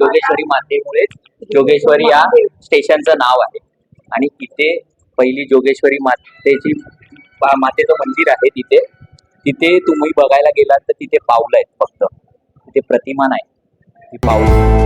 जोगेश्वरी मातेमुळेच जोगेश्वरी या स्टेशनचं नाव आहे. आणि इथे पहिली जोगेश्वरी मातेची मातेचं मंदिर आहे तिथे. तिथे तुम्ही बघायला गेलात तर तिथे पाऊल आहेत फक्त. तिथे प्रतिमा नाही. ती पाऊल.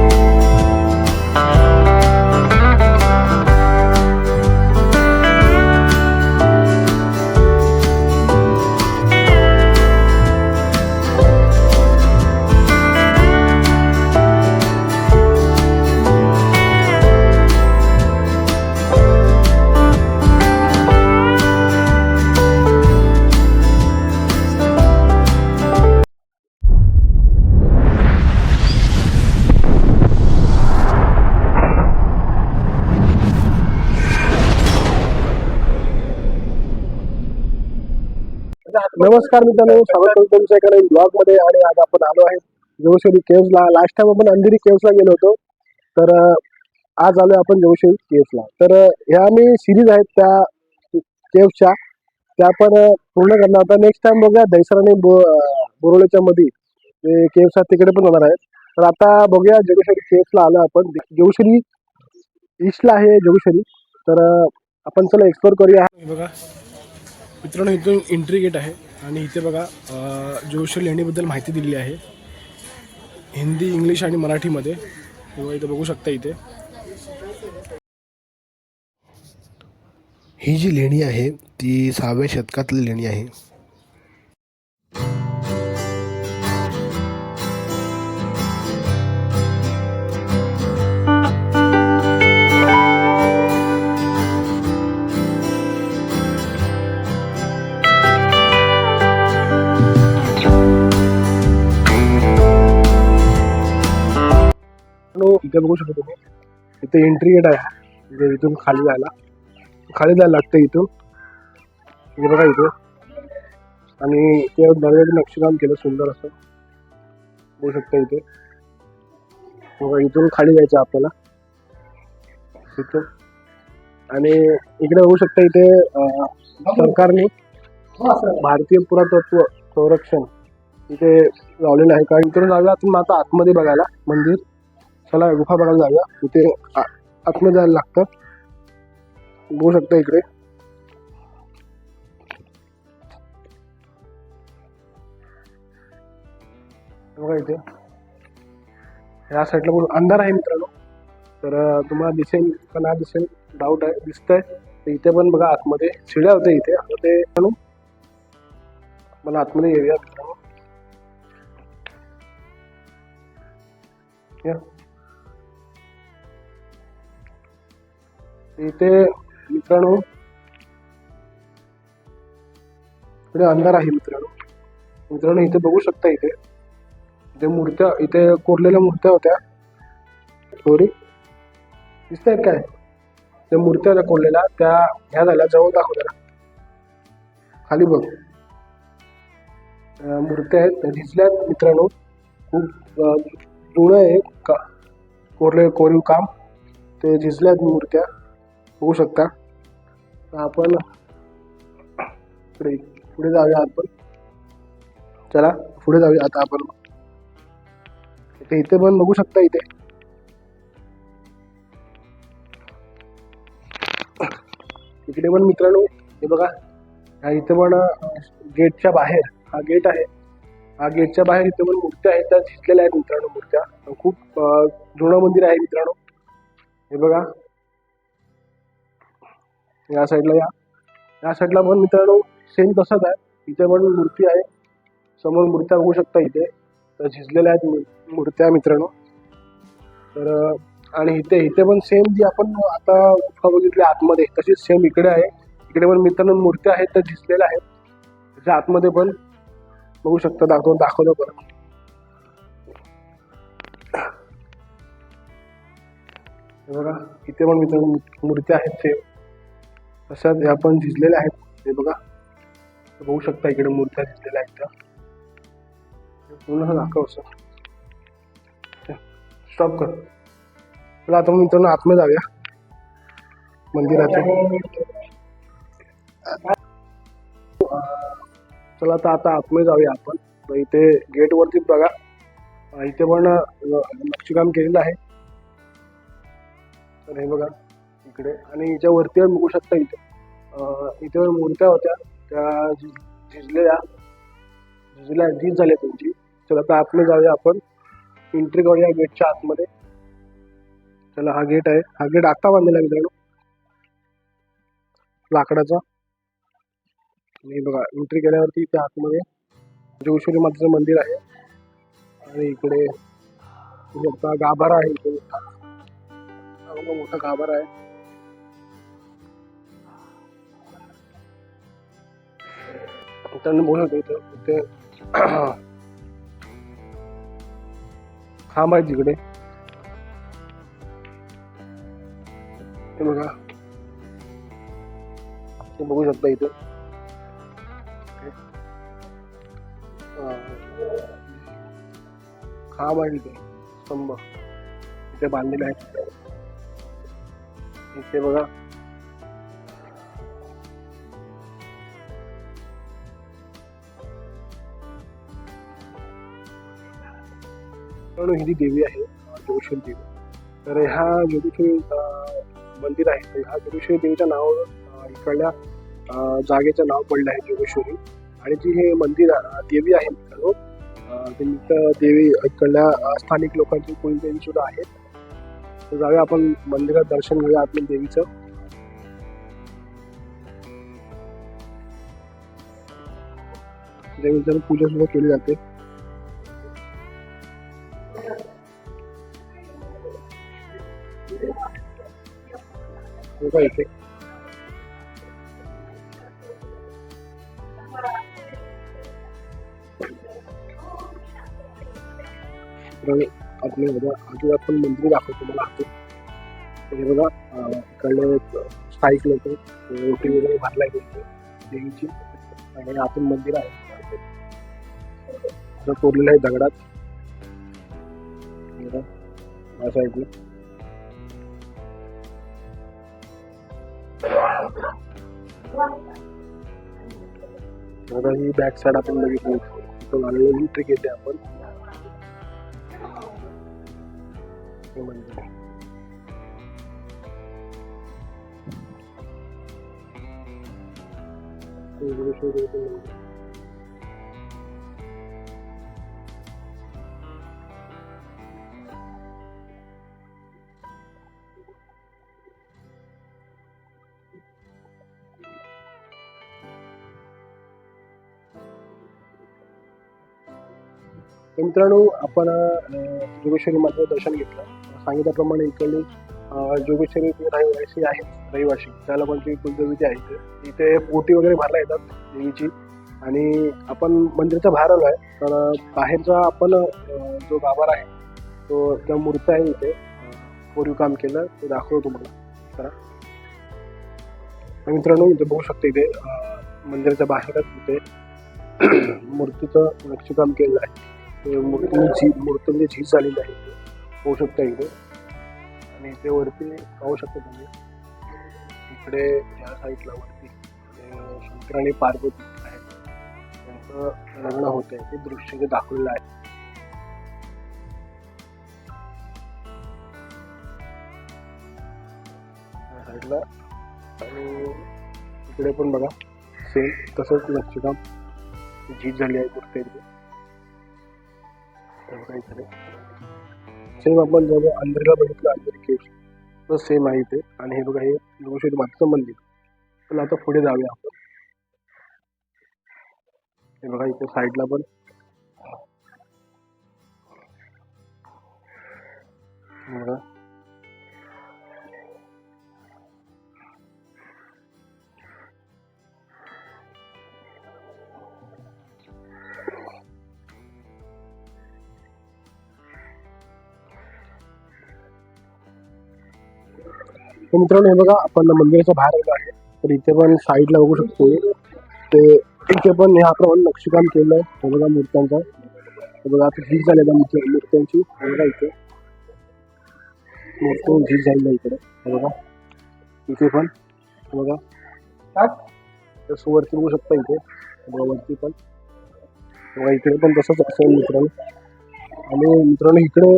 नमस्कार मित्रांनो स्वागत करतो तुमच्या एका नवीन ब्लॉगमध्ये आणि आज आपण आलो आहे जोशेरी केव्सला लास्ट टाइम आपण अंधेरी केव्सला गेलो होतो. तर आज आलोय आपण जोशेरी केव्सला तर ह्या मी सिरीज आहेत त्या केव्सच्या त्या आपण पूर्ण करणार. आता नेक्स्ट टाइम बघूया दहिसर आणि बोरोळेच्या मध्ये ते केव्स आहेत तिकडे पण होणार आहेत. तर आता बघूया जोगेश्वरी केव्सला आलो आपण. जोगेश्वरी ईस्टला आहे जोगेश्वरी तर आपण चला एक्सप्लोर करूया. बघा. मित्रांनो इथून एंट्री गेट आहे. आणि इथे बघा जोशी जोशल लेणीबद्दल माहिती दिलेली आहे. हिंदी इंग्लिश आणि मराठीमध्ये. किंवा इथे बघू शकता इथे. ही जी लेणी आहे ती सहाव्या शतकातली लेणी आहे. इथे बघू शकता तुम्ही. इथे एंट्री गेट आहे. म्हणजे इथून खाली जायला. खाली जायला लागतं इथून. हे बघा इथे. आणि ते दरवाजाचं नक्षीकाम केलं सुंदर असं. बघू शकता इथे. बघा इथून खाली जायचं आपल्याला. इथून. आणि इकडे बघू शकता इथे सरकारने भारतीय पुरातत्व संरक्षण इथे लावलेलं आहे. कारण इकडून लावलं आपण आता आतमध्ये बघायला मंदिर. चला गुफा बघायला जाऊया. तिथे आ- आतमध्ये जायला लागतं. बघू शकता इकडे. बघा इथे. या साईडला पण अंधार आहे मित्रांनो. तर तुम्हाला दिसेल का नाही दिसेल डाऊट आहे दिसतंय. तर इथे पण बघा आतमध्ये शिड्या होत्या इथे. आता ते म्हणून मला आतमध्ये येऊया मित्रांनो. या. इथे मित्रांनो इकडे अंधार आहे मित्रांनो. मित्रांनो इथे बघू शकता इथे. इथे मूर्त्या इथे कोरलेल्या मूर्त्या होत्या. सॉरी दिसत आहेत काय? त्या मूर्त्या होत्या कोरलेल्या त्या ह्या झाल्या जवळ दाखव खाली बघ. मूर्त्या आहेत त्या दिसल्यात मित्रांनो. खूप जुळं आहे का कोरले कोरीव काम. ते झिजल्यात मूर्त्या. होऊ शकता. तर आपण पुढे पुढे जाऊया आपण. चला पुढे जाऊया आता आपण. इथे इथे पण बघू शकता इथे. इकडे पण मित्रांनो हे बघा. ह्या इथे पण गेटच्या बाहेर हा गेट आहे. हा गेटच्या बाहेर इथे पण मूर्त्या आहेत. त्या झिटलेल्या आहेत मित्रांनो मूर्त्या. खूप जुनं मंदिर आहे मित्रांनो. हे बघा. या साईडला या. या साईडला पण मित्रांनो सेम तसंच आहे. इथे पण मूर्ती आहे. समोर मूर्त्या बघू शकता इथे. तर झिजलेल्या आहेत मूर्त्या मित्रांनो. तर आणि इथे इथे पण सेम जी आपण आता गुफा बघितली आतमध्ये तशीच सेम इकडे आहे. इकडे पण मित्रांनो मूर्त्या आहेत तर झिजलेल्या आहेत. त्याच्या आतमध्ये पण बघू शकता दाखवून दाखवलं परत बघा इथे पण मित्रांनो मूर्त्या आहेत सेम तशाच आपण झिजलेल्या आहेत. हे बघा. बघू शकता इकडे मूर्त्या झिजलेल्या आहेत त्या. पूर्ण दाखव स्टॉप कर. चला आता मित्रांनो आतमध्ये जाऊया. मंदिराच्या चला आता आता आतमध्ये जाऊया आपण. तर इथे गेट वरती बघा. इथे पण नक्षीकाम केलेलं आहे. तर हे बघा. इकडे. आणि याच्या वरती बघू शकता इथे इथे मूर्त्या होत्या. त्या झि- झिजलेल्या झिजल्या झीज झाल्या त्यांची. चला आता आतमध्ये जाऊया आपण. एंट्री करूया गेटच्या आतमध्ये. चला हा गेट आहे. हा गेट आता बांधलेला मित्रांनो. लाकडाचा. आणि बघा एंट्री केल्यावरती इथे आतमध्ये जोगेश्वरी मातेचं मंदिर आहे. आणि इकडे गाभारा आहे. इकडे मोठा मोठा गाभारा आहे. त्यांना बोलत होतं ते खांब आहे तिकडे. ते बघा. ते बघू शकता इथं. खांब आहे तिथे. स्तंभ. इथे बांधलेले आहेत. इथे बघा. पण ही जी देवी आहे अं, जोगेश्वरी देवी. तर ह्या जोगेश्वरी मंदिर आहे. तर ह्या जोगेश्वरी देवीच्या नावावर इकडल्या जागेचं नाव पडलं आहे जोगेश्वरी आणि जी हे मंदिर देवी आहे मित्रांनो देवी इकडल्या स्थानिक लोकांची कुलदेवी सुद्धा आहेत तर जाऊया आपण मंदिरात दर्शन घेऊया आपल्या देवीचं. देवीचं पूजा सुद्धा केली जाते. बघा आपले बघा आधी आपण मंदिर दाखवतो मला हातून बघा इकडलं स्थायिक लोक रोटी वगैरे भरलाय त्यांचे देवीची. आणि आतून मंदिर आहे. कोरलेलं आहे दगडात. साईडला आता ही बॅक साईड आपण बघितली इथून आलेली एंट्री केली आपण. हे मंदिर. मित्रांनो आपण जोगेश्वरी मातेचं दर्शन घेतलं. सांगितल्याप्रमाणे इकडली जोगेश्वरी रहिवासी आहेत रहिवासी. त्या लोकांची कुलदेवी जी आहे इथे. इथे पोटी वगैरे भरला येतात देवीची. आणि आपण मंदिराचा बाहेर आलो आहे तर बाहेरचा आपण जो गाभार आहे तो त्या मूर्ती आहे इथे कोरीव काम केलं ते दाखवतो तुम्हाला. तर मित्रांनो इथे बघू शकतो इथे मंदिराच्या बाहेरच इथे मूर्तीचं नक्षीकाम केलेलं आहे. मूर्ती झीज झी मूर्तीमध्ये झीज झालेली आहे. होऊ शकता इकडे आणि इथे वरती पाहू शकता तुम्ही. इकडे या साईडला वरती शंकर आणि पार्वती आहेत. त्यांचं लग्न होत आहे ते दृश्य जे दाखवलेलं आहे. साईडला आणि इकडे पण बघा. सेम तसंच नक्षीकाम. झीज झाली आहे मूर्ती इकडे सेम आपण जेव्हा अंधेरीला बघितलं अंधेरी केव्स तर सेम आहे इथे आणि हे बघा हे लोकशाही मातेचं मंदिर. पण आता पुढे जाऊया आपण. हे बघा इथे साईडला पण. बघा. तर मित्रांनो हे बघा आपण मंदिराच्या बाहेर आलो आहे. तर इथे पण साईडला बघू शकतो. ते इथे पण ह्याप्रमाणे नक्षीकाम केलं आहे. हे बघा मूर्त्यांचं. हे बघा आता झीज झालेल्या मूर्ती मूर्त्यांची. हे बघा इथे. मूर्ती झीज झालेलं इकडे. हे बघा. इथे पण. हे बघा. तसं वरती बघू शकता इथे. बघा वरती पण. बघा इकडे पण तसंच असेल मित्रांनो. आणि मित्रांनो इकडे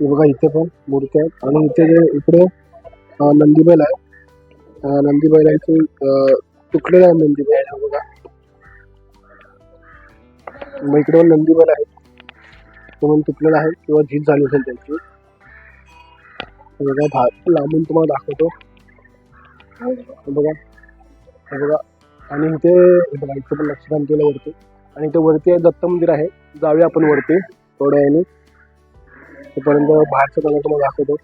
हे बघा इथे पण मूर्ती आहेत. आणि इथे जे इकडे अं, नंदीबैल आहे अं, नंदीबैलांचे अं, आहे नंदीबैल हा बघा. मग इकडे पण नंदीबैल आहे तो पण तुटलेला आहे किंवा झीज झाली असेल त्यांची. बघा भा लांबून तुम्हाला दाखवतो. बघा बघा. आणि इथे बघा इथे पण लक्षात केलं वरती. आणि इथे वरती आहे दत्त मंदिर आहे. जाऊया आपण वरती थोड्या याने तोपर्यंत बाहेरचं कलर तुम्हाला दाखवतो.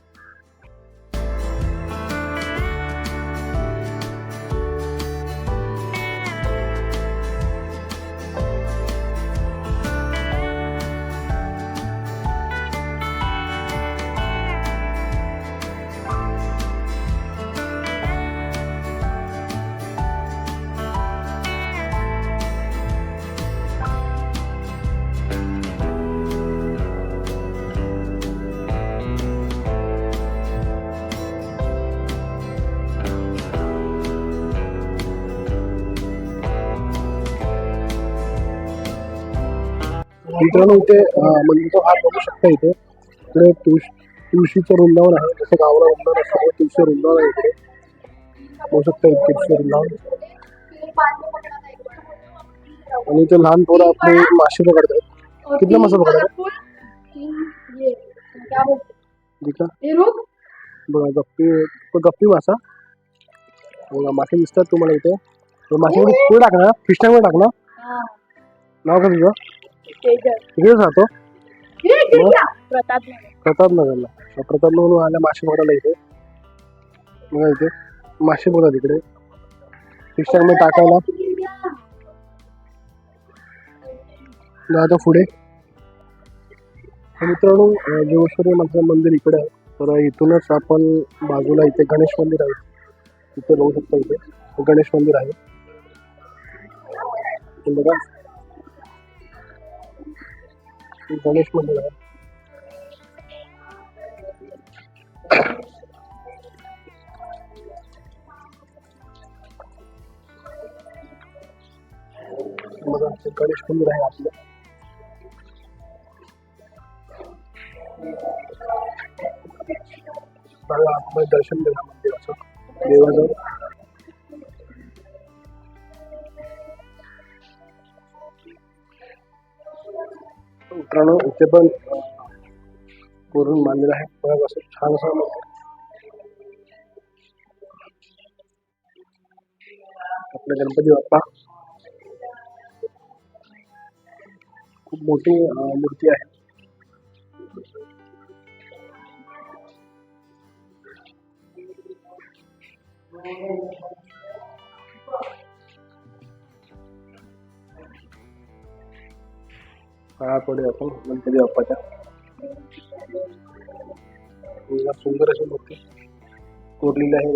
मित्रांनो इथे म्हणजे मंदिरचा भाग बघू शकता इथे. इकडे तुळशी तुळशीचं वृंदावन आहे. जसं गावाला वृंदावन असतं तुळशी वृंदावन आहे इकडे. बघू शकता इथे तुळशी वृंदावन. आणि इथे लहान पोरं आपले मासे पकडतात. कितना मासा पकडतात? ठीक आहे बघा गप्पी तो गप्पी मासा. बघा मासे दिसतात तुम्हाला इथे. मासे पुढे टाकणार फिश टँकवर टाकणार नाव का तुझं? तिकडेच राहतो प्रतापनगरला. तर प्रतापनगरहून आल्या मासे पकडायला इथे. बघा इथे. मासे बघा तिकडे. फिश टँकमध्ये टाकायला. आता पुढे. तर मित्रांनो जोगेश्वरी मातेचं मंदिर इकडे आहे. तर इथूनच आपण बाजूला इथे गणेश मंदिर आहे. इथे बघू शकता इथे. हे गणेश मंदिर आहे. हे बघा. हे गणेश मंदिर आहे. बघा गणेश मंदिर आहे आपलं. बघा आपण दर्शन दिला मंदिराचं देवाचं. मित्रांनो इथे पण अं, पूर्ण आहे. बघा छान असं मंदिर आपले गणपती बाप्पा. खूप मोठी मूर्ती आहे. Thank you. काळा पडे आपण. गणपती बाप्पाच्या सुंदर अशी मूर्ती कोरलेली आहे.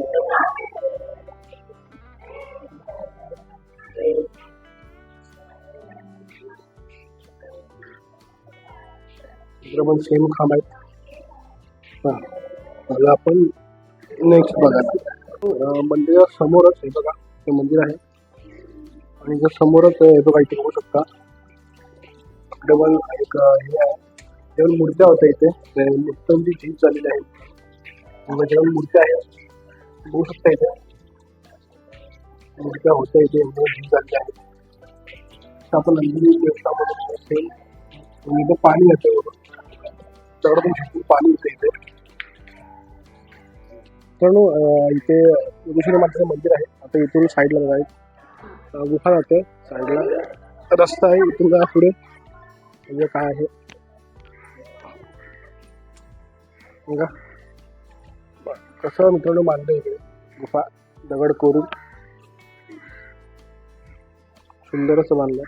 पण सेम खांब आहेत हा आपण नेक्स्ट बघा मंदिरा समोरच हे बघा हे मंदिर आहे. आणि जर समोरच हे बघा इथे बघू शकता. डबल एक हे आहे. डबल मूर्त्या होत्या इथे. ते मूर्त्यांची झीज झालेली आहे. म्हणजे पण मूर्त्या आहेत. बघू शकता इथे. मूर्त्या होत्या इथे. एवढ्या झीज झालेल्या आहेत. आपण नंदिनी देवस्थानामध्ये इथे पाणी येते दगडातून शिकून पाणी येतं इथे. मित्रांनो इथे योगेश्वरी मातेचं मंदिर आहे. आता इथून साईडला बघा. गुफा जाते. साईडला रस्ता आहे. इथून जा पुढे. म्हणजे काय आहे? बघा. कसं मित्रांनो बांधलं इकडे. गुफा दगड कोरून. सुंदर असं बांधलं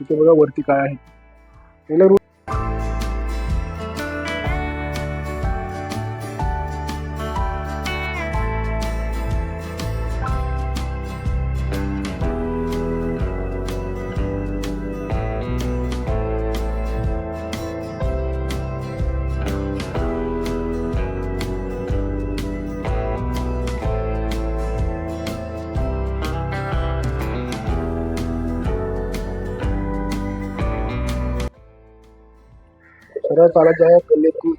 तिथे बघा वरती काय आहे. याला रु- सरळ चालत आहे गल्लीतून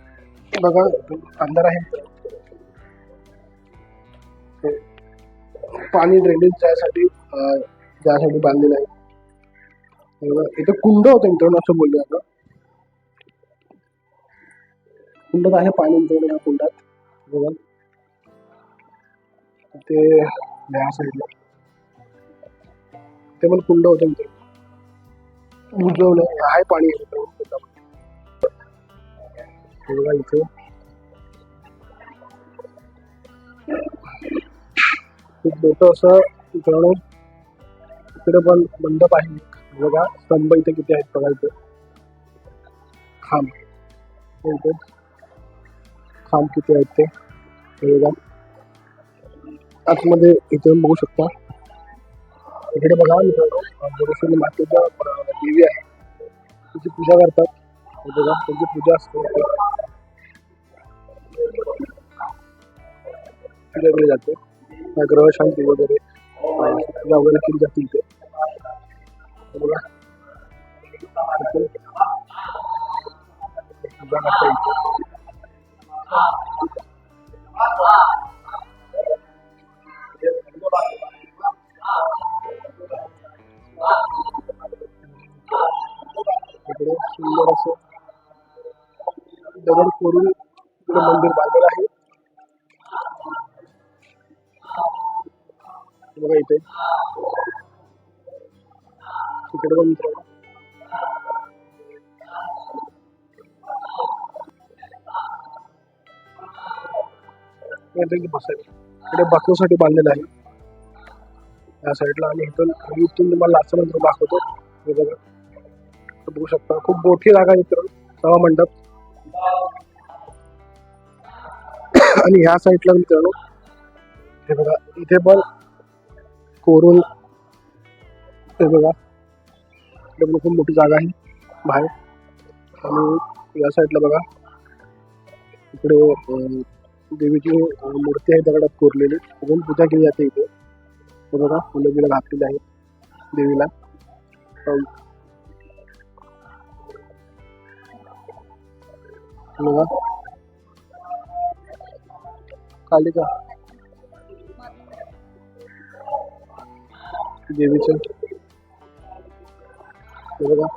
बघा अंधार आहे. पाणी ड्रेनेज जायसाठी जायसाठी बांधलेलं आहे. इथं कुंड होतं मित्रांनो असं बोललं आता कुंडात आहे पाणी मित्रांनो या कुंडात. बघा. ते या साईडला ते पण कुंड होतं मित्रांनो. बुजवलं आहे पाणी. आहे मित्रांनो हे खूप मोठं असं इकडे पण मंडप आहे. बघा स्तंभ इथे किती आहेत बघा इथे. खांब. इथे. खांब किती आहेत ते. बघा. आतमध्ये इथे बघू शकता. इकडे बघा मित्रांनो मातेच्या देवी आहे. तिची पूजा करतात. बघा त्यांची पूजा असते. इथे. पूजा केली जाते अं, ग्रह शांती वगैरे अं, पूजा वगैरे केली जाते इथे हे बघा इथे पूजा करता इथे इकडे सुंदर असं दगड कोरून इकडे मंदिर बांधलेलं आहे. बघा इथे. तिकडे बघ. मित्रांनो इकडे बसण्यासाठी बांधलेलं आहे. या साईडला आणि इथून इथून तुम्हाला लास्ट नंतर दाखवतो. हे बघा. बघू शकता. खूप मोठी जागा मित्र सभा मंडप. आणि ह्या साईडला मित्रांनो हे बघा इथे पण कोरून हे बघा इकडे पण खूप मोठी जागा आहे बाहेर. आणि या साईडला बघा इकडे देवीची मूर्ती आहे दगडात कोरलेली. अजून पूजा केली जाते इथे. हे बघा फुलं बिलं घातलेली आहे देवीला. बघा कालिका देवीचं. हे बघा.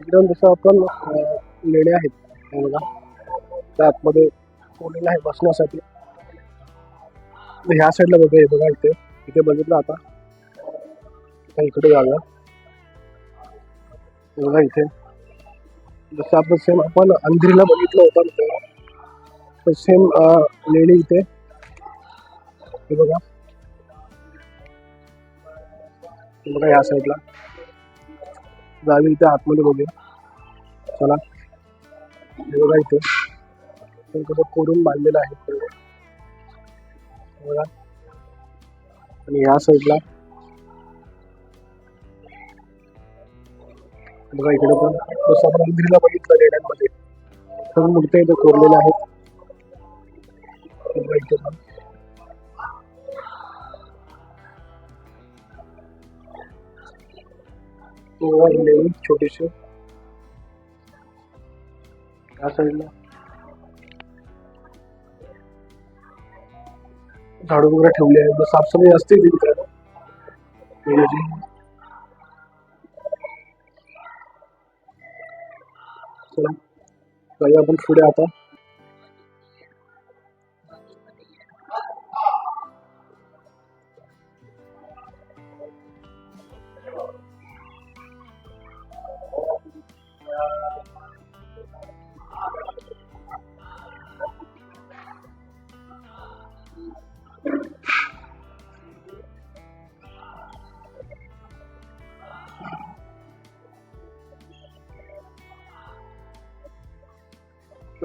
एकदम जसं आपण लेणे आहेत. बघा. त्या आतमध्ये कोणीला आहे बसण्यासाठी. ह्या साईडला बघा हे बघा इथे. इथे बघितलं आता. इकडे जागा बघा इथे. जसं आपण सेम आपण अंधेरीला बघितलं होतं तर सेम लेणी इथे हे बघा. बघा ह्या साईडला जावी इथे आतमध्ये बघूया. चला. हे बघा इथे. कसं कोरून बांधलेलं आहे बघा. आणि ह्या साईडला बघा इकडे पण. जसं आपण मंदिरला बघितलं लेण्यांमध्ये. सर्व मूर्त्या इथे कोरलेल्या आहेत. हे छोटीशी या साईडला झाडू वगैरे ठेवले आहे मग साफसफाई असते ती चला. आपण पुढे आता.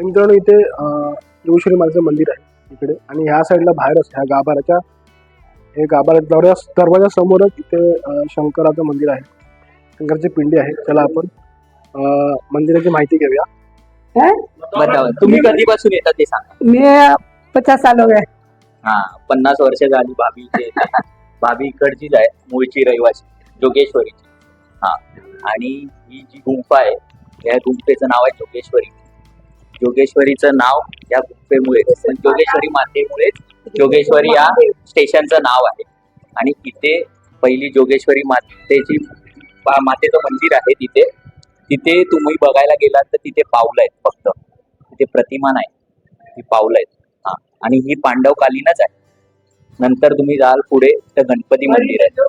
मित्रांनो इथे देवश्री मातेचं मंदिर आहे इकडे. आणि ह्या साईडला बाहेरच ह्या गाभाऱ्याच्या हे गाभाऱ्या दरवाजा दरवाजा समोरच इथे शंकराचं मंदिर आहे. शंकरची पिंडी आहे. चला आपण मंदिराची माहिती घेऊया. तुम्ही कधीपासून येतात ते सांगा. मैं पचास साल हो गए हा पन्नास वर्ष झाली भाभी इथे येतात. भाभी इकडचीच आहे मूळची रहिवासी जोगेश्वरीची. हा. आणि ही जी गुंफा आहे या गुंफेचं नाव आहे जोगेश्वरी. जोगेश्वरीचं नाव या गुंफेमुळे जोगेश्वरी मातेमुळेच जोगेश्वरी या स्टेशनचं नाव आहे. आणि इथे पहिली जोगेश्वरी मातेची मातेचं मंदिर आहे तिथे. तिथे तुम्ही बघायला गेलात तर तिथे पावलं आहेत फक्त. तिथे प्रतिमा नाही. ती पावलं आहेत. हा. आणि ही पांडवकालीनच आहे. नंतर तुम्ही जाल पुढे तर गणपती मंदिर आहे.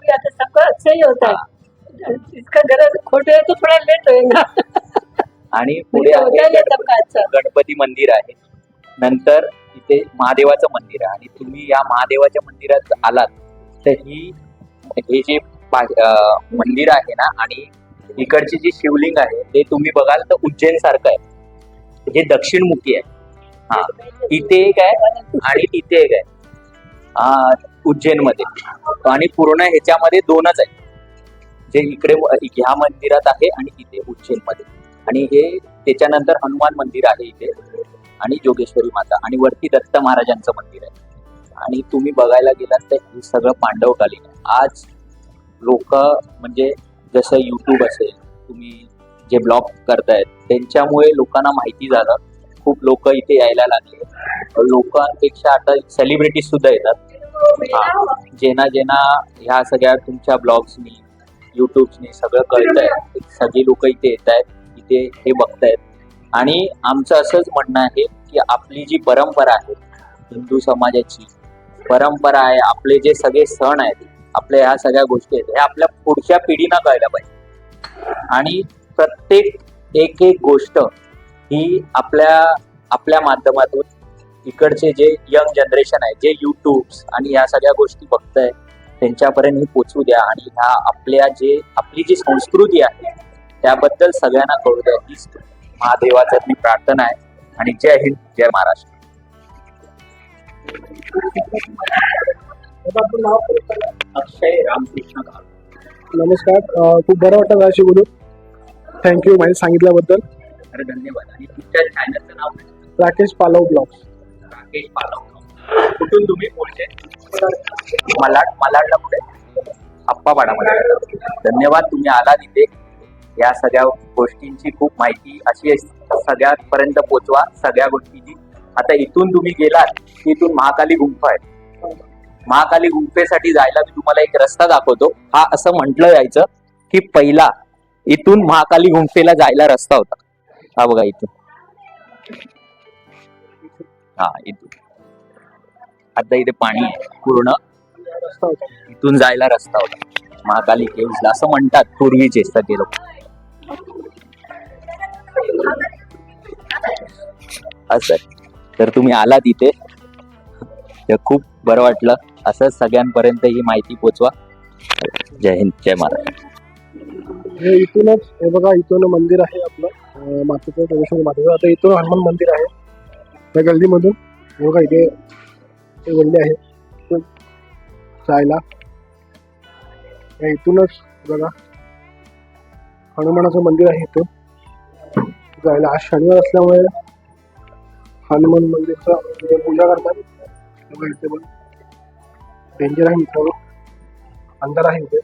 इसका गरज खोटे है तो थोड़ा लेट होएगा आणि पुढे आहे है सबका अच्छा गणपती मंदिर आहे. नंतर इथे महादेवाचं मंदिर आहे. आणि तुम्ही या महादेवाच्या मंदिरात आलात तर ही हे जे पा- अं, मंदिर आहे ना आणि इकडची जी शिवलिंग आहे ते तुम्ही बघाल तर उज्जैन सारखं आहे. जे दक्षिणमुखी आहे. हा. इथे एक आहे आणि तिथे एक आहे. उज्जैनमध्ये आणि पूर्ण ह्याच्यामध्ये दोनच आहे. जे इकडे ह्या मंदिरात आहे आणि इथे उज्जैनमध्ये आणि हे त्याच्यानंतर हनुमान मंदिर आहे इथे. आणि जोगेश्वरी माता आणि वरती दत्त महाराजांचं मंदिर आहे. आणि तुम्ही बघायला गेलात तर हे सगळं पांडवकालीन आहे. आज लोक म्हणजे जसं युट्यूब असेल तुम्ही जे ब्लॉग करतायत त्यांच्यामुळे लोकांना माहिती झालं. खूप लोक इथे यायला लागले. लोकांपेक्षा आता सेलिब्रिटीज सुद्धा येतात. हा. जेना जेना ह्या सगळ्या तुमच्या ब्लॉग्सनी युट्यूबनी सगळं कळतंय. सगळी लोक इथे येत आहेत इथे हे बघतायत. आणि आमचं असंच म्हणणं आहे की आपली जी परंपरा आहे हिंदू समाजाची परंपरा आहे आपले जे सगळे सण आहेत आपल्या ह्या सगळ्या गोष्टी आहेत हे आपल्या पुढच्या पिढीना कळल्या पाहिजे. आणि प्रत्येक एक एक गोष्ट ही आपल्या आपल्या माध्यमातून इकडचे जे यंग जनरेशन आहे जे युट्यूब्स आणि या सगळ्या गोष्टी बघताय त्यांच्यापर्यंत ही पोचवू द्या. आणि ह्या आपल्या जे आपली जी संस्कृती आहे त्याबद्दल सगळ्यांना कळू द्या हीच महादेवाचं मी प्रार्थना आहे. आणि जय हिंद जय महाराष्ट्र. अक्षय रामकृष्ण नमस्कार. खूप बरं वाटतं माझ्याशी बोलून. थँक्यू माहिती सांगितल्याबद्दल. तर धन्यवाद. आणि तुमच्या चॅनलचं नाव काय? राकेश पालव ब्लॉग्स. राकेश पालव. कुठून तुम्ही बोलते मलाड मलाडला कुठे? आप्पापाडामध्ये धन्यवाद तुम्ही आला तिथे. या सगळ्या गोष्टींची खूप माहिती अशी सगळ्यापर्यंत पोचवा सगळ्या गोष्टीची. आता इथून तुम्ही गेलात की इथून महाकाली गुंफा आहे. महाकाली गुंफेसाठी जायला मी तुम्हाला एक रस्ता दाखवतो. हा असं म्हटलं जायचं की पहिला इथून महाकाली गुंफेला जायला रस्ता होता. हा बघा इथून. हा इथून. आता इथे पाणी आहे पूर्ण. इथून जायला रस्ता होता. महाकाली केव्हला असं म्हणतात पूर्वीचे ते लोक. असं. आहे. तर तुम्ही आलात इथे. तर खूप बरं वाटलं. असंच सगळ्यांपर्यंत ही माहिती पोचवा. जय हिंद जय महाराज हे इथूनच हे बघा इथून मंदिर आहे आपलं. मातेचं जोगेश्वरी मातेचं. आता इथून हनुमान मंदिर आहे. त्या गल्लीमधून. हे बघा इथे गल्ली आहे. जायला. या इथूनच बघा. हनुमानाचं मंदिर आहे इथून. जायला. आज शनिवार असल्यामुळे हनुमान मंदिरचा इथे पूजा करतात. तेव्हा इथे पण डेंजर आहे मित्रांनो. अंधार आहे इथे.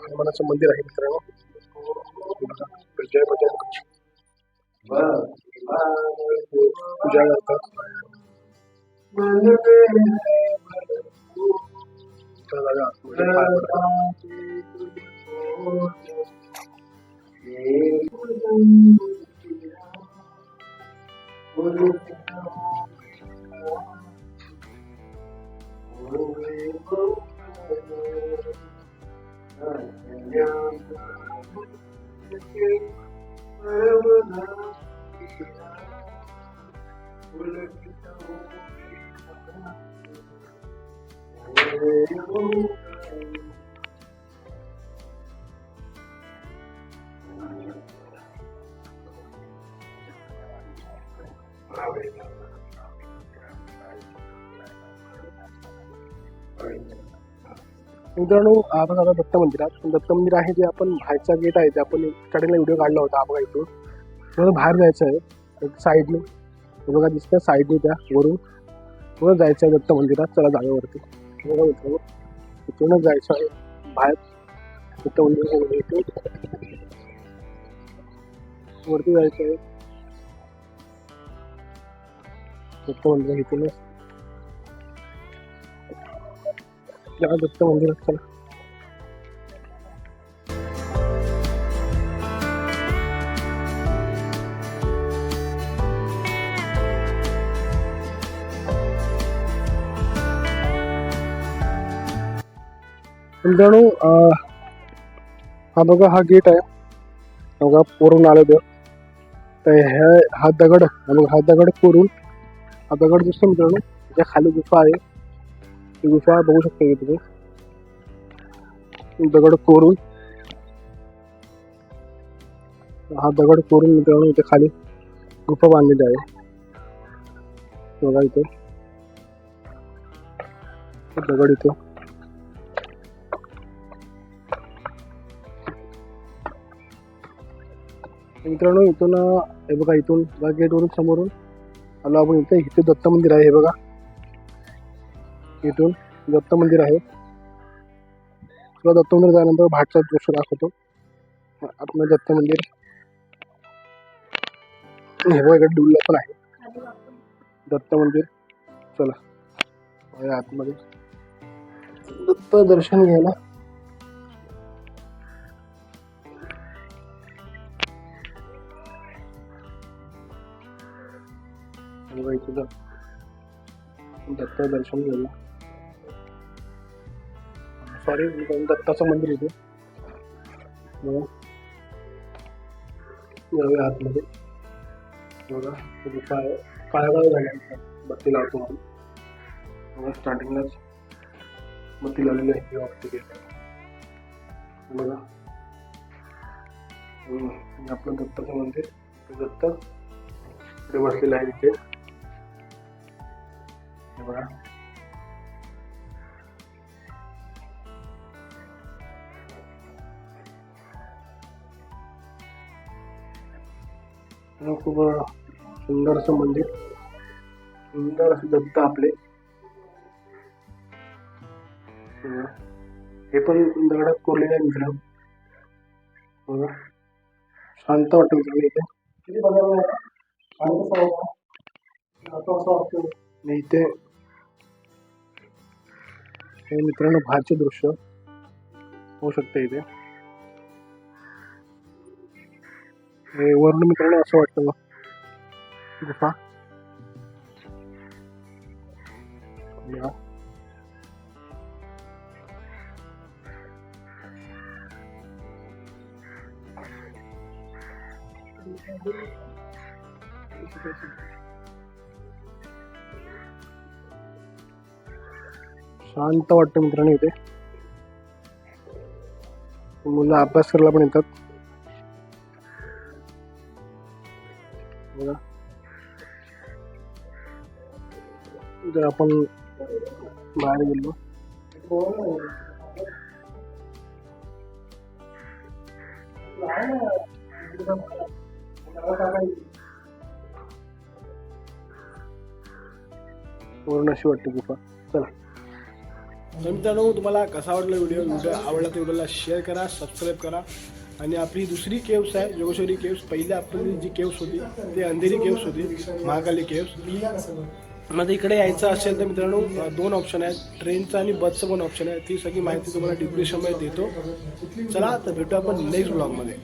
हनुमानाचं मंदिर आहे मित्रांनो. तर मित्रांनो आपण आता दत्त मंदिरात दत्त मंदिर आहे जे आपण बाहेरचा गेट आहे ते आपण स्टार्टिंगला व्हिडिओ काढला होता आपण इथून. मला बाहेर जायचं आहे. साईडने बघा दिसतं साईडने त्या वरून. जायचं आहे दत्त मंदिरात. चला जागेवरती. बघा मित्रांनो इथूनच जायचं आहे. बाहेर. दत्त मंदिर इथून वरती जायचं आहे. दत्त मंदिर इथूनच दत्त मंदिर असताना मित्रांनो हा बघा हा गेट आहे. बघा पोरून आले तर ह्या हा दगड बघा हा दगड कोरून हा दगड दिसतो मित्रांनो ज्या खाली गुफा आहे. ती गुफा बघू शकता की तुम्ही? दगड कोरून. हा दगड कोरून मित्रांनो इथे खाली गुफा बांधलेली आहे. बघा इथे. दगड इथे. मित्रांनो इथून हे बघा इथून बघा गेटवरून समोरून आलो आपण इथे. इथे दत्त मंदिर आहे हे बघा. इथून दत्त मंदिर आहे. तुला दत्त मंदिर झाल्यानंतर भाटचा दृश्य दाखवतो. आतमध्ये दत्त मंदिर. हे बघा इकडे डुल्ला पण आहे. दत्त मंदिर. चला आतमध्ये. दत्त दर्शन घ्यायला. हे दत्त दर्शन घ्यायला. सॉरी दत्ताचं मंदिर इथे. हो. बघा आतमध्ये. बघा इथे गुफा आहे काळाकाळ झाल्यानंतर बत्ती लावतो आपण. बघा स्टार्टिंगलाच बत्ती लावलेली आहे. ही वाटते बघा. आपलं दत्ताचं मंदिर. दत्त इकडे बसलेलं आहे तिथे बघा खूप सुंदर असं मंदिर. सुंदर असे दत्त आपले. हे. पण दगडात कोरलेलं आहे मित्रांनो. बघा शांत वाटतं मित्रांनो इथे. बघायला इथे हे मित्रांनो बाहेरचे दृश्य होऊ शकते इथे. हे वरून मित्रांनो असं वाटतं गुफा Thank you. शांत वाटतं मित्रांनो इथे. मुलं अभ्यास करायला पण येतात. जर आपण बाहेर गेलो. पूर्ण अशी वाटते गुफा. चला. तर मित्रांनो तुम्हाला कसा वाटला व्हिडिओ? व्हिडिओ आवडला तर व्हिडिओला शेअर करा सबस्क्राईब करा. आणि आपली दुसरी केव्स आहे जोगेश्वरी केव्स पहिली आपली जी केव्स होती ती अंधेरी केव्स होती महाकाली केव्समध्ये इकडे यायचं असेल तर मित्रांनो दोन ऑप्शन आहेत. ट्रेनचं आणि बसचं पण ऑप्शन आहे. ती सगळी माहिती तुम्हाला डिस्क्रिप्शनमध्ये देतो. चला तर भेटू आपण नेक्स्ट ब्लॉगमध्ये